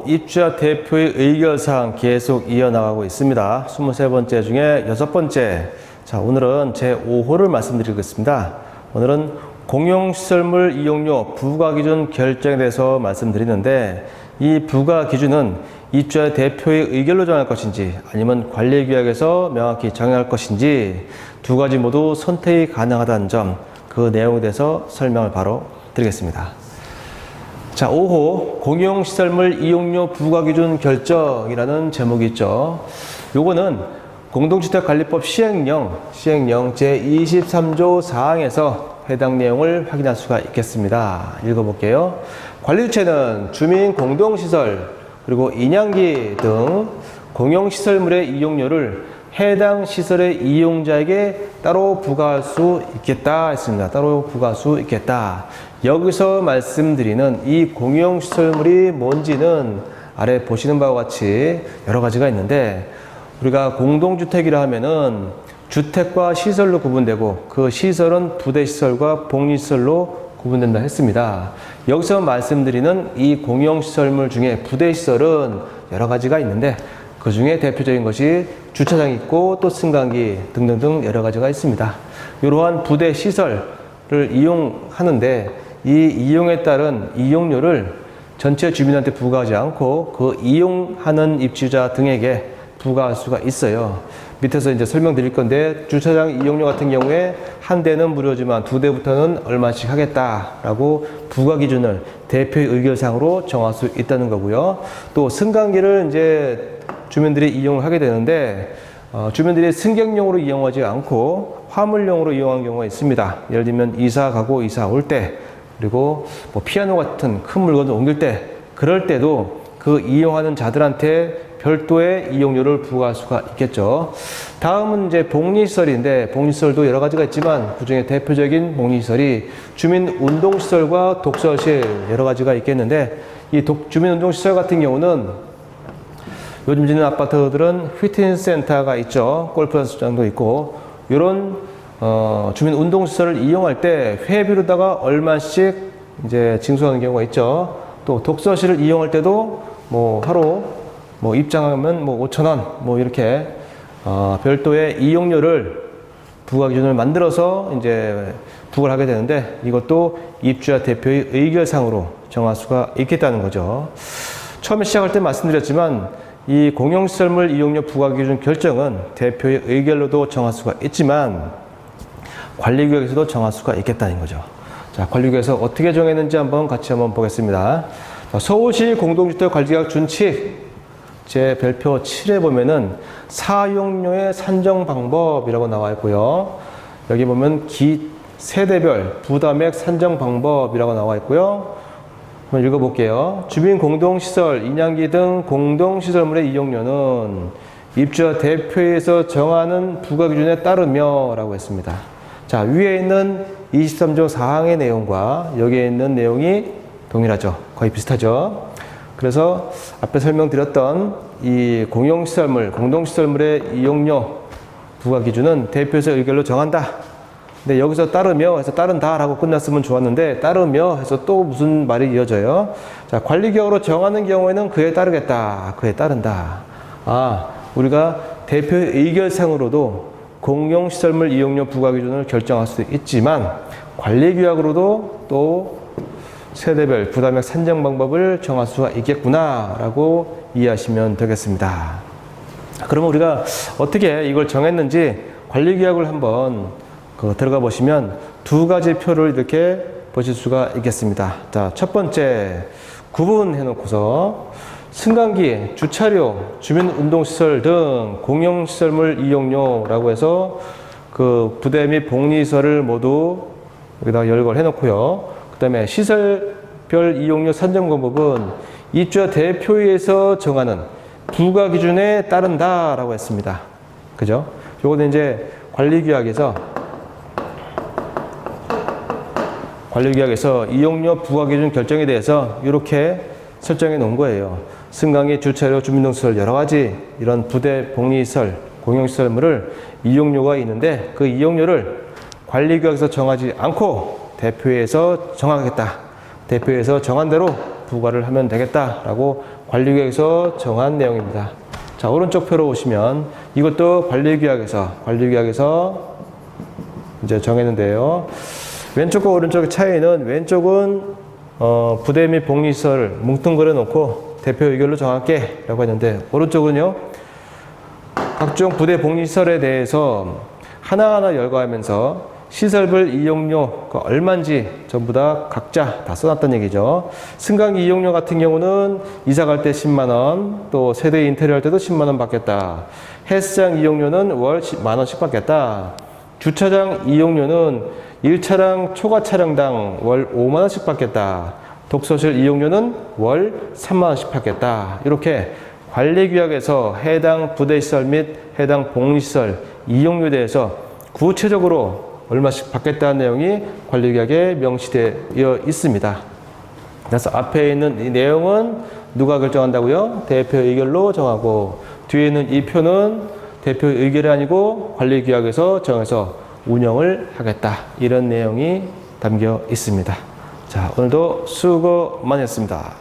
5호 입주자 대표의 의결사항 계속 이어나가고 있습니다. 23번째 중에 여섯 번째. 자, 오늘은 제 5호를 말씀드리겠습니다. 오늘은 공용시설물 이용료 부과 기준 결정에 대해서 말씀드리는데 이 부과 기준은 입주자 대표의 의결로 정할 것인지 아니면 관리 규약에서 명확히 정할 것인지 두 가지 모두 선택이 가능하다는 점 그 내용에 대해서 설명을 바로 드리겠습니다. 자, 5호 공용시설물 이용료 부과기준 결정이라는 제목이 있죠. 요거는 공동주택관리법 시행령, 시행령 제23조 사항에서 해당 내용을 확인할 수가 있겠습니다. 읽어볼게요. 관리주체는 주민 공동시설, 그리고 인양기 등 공용시설물의 이용료를 해당 시설의 이용자에게 따로 부과할 수 있겠다 했습니다. 따로 부과할 수 있겠다. 여기서 말씀드리는 이 공용 시설물이 뭔지는 아래 보시는 바와 같이 여러 가지가 있는데 우리가 공동주택이라 하면은 주택과 시설로 구분되고 그 시설은 부대시설과 복리시설로 구분된다 했습니다. 여기서 말씀드리는 이 공용시설물 중에 부대시설은 여러 가지가 있는데 그 중에 대표적인 것이 주차장 있고 또 승강기 등등등 여러 가지가 있습니다. 이러한 부대 시설을 이용하는데 이 이용에 따른 이용료를 전체 주민한테 부과하지 않고 그 이용하는 입주자 등에게 부과할 수가 있어요. 밑에서 이제 설명드릴 건데 주차장 이용료 같은 경우에 한 대는 무료지만 두 대부터는 얼마씩 하겠다라고 부과 기준을 대표의 의결상으로 정할 수 있다는 거고요. 또 승강기를 이제 주민들이 이용을 하게 되는데 어, 주민들이 승객용으로 이용하지 않고 화물용으로 이용한 경우가 있습니다. 예를 들면 이사 가고 이사 올 때 그리고 뭐 피아노 같은 큰 물건을 옮길 때 그럴 때도 그 이용하는 자들한테 별도의 이용료를 부과할 수가 있겠죠. 다음은 이제 복리시설인데 복리시설도 여러 가지가 있지만 그중에 대표적인 복리시설이 주민 운동시설과 독서실 여러 가지가 있겠는데 이 독, 주민 운동시설 같은 경우는 요즘 짓는 아파트들은 피트니스 센터가 있죠. 골프 연습장도 있고 이런 어, 주민 운동 시설을 이용할 때 회비로다가 얼마씩 이제 징수하는 경우가 있죠. 또 독서실을 이용할 때도 뭐 하루 뭐 입장하면 뭐 5천 원 뭐 이렇게 어, 별도의 이용료를 부과 기준을 만들어서 이제 부과를 하게 되는데 이것도 입주자 대표의 의결상으로 정할 수가 있겠다는 거죠. 처음에 시작할 때 말씀드렸지만 이 공용시설물 이용료 부과 기준 결정은 대표의 의결로도 정할 수가 있지만 관리구역에서도 정할 수가 있겠다는 거죠. 자, 관리구역에서 어떻게 정했는지 한번 같이 한번 보겠습니다. 자, 서울시 공동주택 관리계약 준칙 제 별표 7에 보면은 사용료의 산정 방법이라고 나와 있고요. 여기 보면 기 세대별 부담액 산정 방법이라고 나와 있고요. 한번 읽어볼게요. 주민 공동시설, 인양기 등 공동시설물의 이용료는 입주자 대표에서 정하는 부과 기준에 따르며 라고 했습니다. 자, 위에 있는 23조 사항의 내용과 여기에 있는 내용이 동일하죠. 거의 비슷하죠. 그래서 앞에 설명드렸던 이 공용시설물, 공동시설물의 이용료 부과 기준은 대표에서 의결로 정한다. 근데 여기서 따르며 해서 따른다라고 끝났으면 좋았는데 따르며 해서 또 무슨 말이 이어져요? 자, 관리격으로 정하는 경우에는 그에 따르겠다. 그에 따른다. 아, 우리가 대표의 의결상으로도 공용시설물 이용료 부과 기준을 결정할 수도 있지만 관리규약으로도 또 세대별 부담액 산정 방법을 정할 수가 있겠구나라고 이해하시면 되겠습니다. 그러면 우리가 어떻게 이걸 정했는지 관리규약을 한번 그 들어가 보시면 두 가지 표를 이렇게 보실 수가 있겠습니다. 자, 첫 번째 구분해 놓고서 승강기, 주차료, 주민 운동시설 등 공용시설물 이용료라고 해서 그 부대 및 복리시설을 모두 여기다가 열거를 해 놓고요. 그 다음에 시설별 이용료 산정 방법은 입주자 대표에서 정하는 부가 기준에 따른다라고 했습니다. 그죠? 요거는 이제 관리규약에서 관리규약에서 이용료 부과 기준 결정에 대해서 이렇게 설정해 놓은 거예요. 승강기, 주차료, 주민등시설 여러 가지 이런 부대 복리시설, 공용시설물을 이용료가 있는데 그 이용료를 관리규약에서 정하지 않고 대표에서 정하겠다. 대표에서 정한 대로 부과를 하면 되겠다라고 관리규약에서 정한 내용입니다. 자, 오른쪽 표로 오시면 이것도 관리규약에서 관리규약에서 이제 정했는데요. 왼쪽과 오른쪽의 차이는 왼쪽은 어, 부대 및 복리시설 뭉뚱그려 놓고 대표 의결로 정할게 라고 했는데 오른쪽은요 각종 부대 복리시설에 대해서 하나하나 열거하면서 시설별 이용료가 얼마인지 전부 다 각자 다 써놨다는 얘기죠. 승강기 이용료 같은 경우는 이사 갈 때 10만 원, 또 세대 인테리어 할 때도 10만 원 받겠다. 헬스장 이용료는 월만 원씩 받겠다. 주차장 이용료는 1차량 초과 차량당 월 5만 원씩 받겠다. 독서실 이용료는 월 3만 원씩 받겠다. 이렇게 관리규약에서 해당 부대시설 및 해당 복리시설 이용료에 대해서 구체적으로 얼마씩 받겠다는 내용이 관리규약에 명시되어 있습니다. 그래서 앞에 있는 이 내용은 누가 결정한다고요? 대표 의결로 정하고 뒤에 있는 이 표는 대표 의결이 아니고 관리규약에서 정해서 운영을 하겠다. 이런 내용이 담겨 있습니다. 자, 오늘도 수고 많이 했습니다.